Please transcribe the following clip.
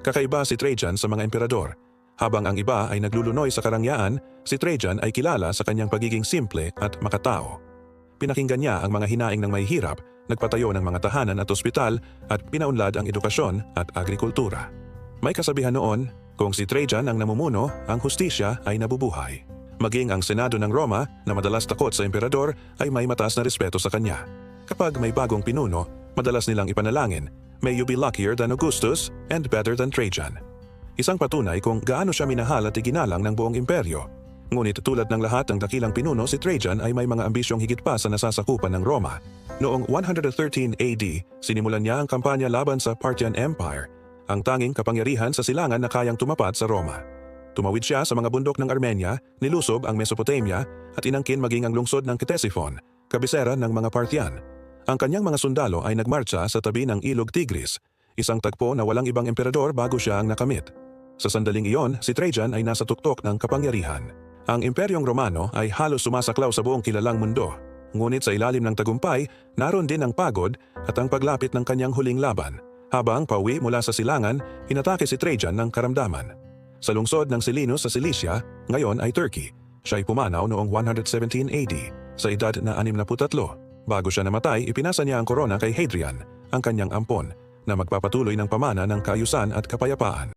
Kakaiba si Trajan sa mga emperador. Habang ang iba ay naglulunoy sa karangyaan, si Trajan ay kilala sa kanyang pagiging simple at makatao. Pinakinggan niya ang mga hinaing ng may hirap, nagpatayo ng mga tahanan at ospital at pinaunlad ang edukasyon at agrikultura. May kasabihan noon, kung si Trajan ang namumuno, ang hustisya ay nabubuhay. Maging ang Senado ng Roma na madalas takot sa emperador ay may mataas na respeto sa kanya. Kapag may bagong pinuno, madalas nilang ipanalangin, May you be luckier than Augustus and better than Trajan. Isang patunay kung gaano siya minahal at iginalang ng buong imperyo. Ngunit tulad ng lahat ng dakilang pinuno, si Trajan ay may mga ambisyong higit pa sa nasasakupan ng Roma. Noong 113 AD, sinimulan niya ang kampanya laban sa Parthian Empire, ang tanging kapangyarihan sa silangan na kayang tumapat sa Roma. Tumawid siya sa mga bundok ng Armenia, nilusob ang Mesopotamia at inangkin maging ang lungsod ng Ctesiphon, kabisera ng mga Parthian. Ang kanyang mga sundalo ay nagmarcha sa tabi ng Ilog Tigris, isang tagpo na walang ibang emperador bago siya ang nakamit. Sa sandaling iyon, si Trajan ay nasa tuktok ng kapangyarihan. Ang Imperyong Romano ay halos sumasaklaw sa buong kilalang mundo. Ngunit sa ilalim ng tagumpay, naroon din ang pagod at ang paglapit ng kanyang huling laban. Habang pauwi mula sa silangan, inatake si Trajan ng karamdaman. Sa lungsod ng Selinus sa Cilicia, ngayon ay Turkey. Siya ay pumanaw noong 117 AD sa edad na 63. Bago siya namatay, ipinasa niya ang korona kay Hadrian, ang kanyang ampon, na magpapatuloy ng pamana ng kaayusan at kapayapaan.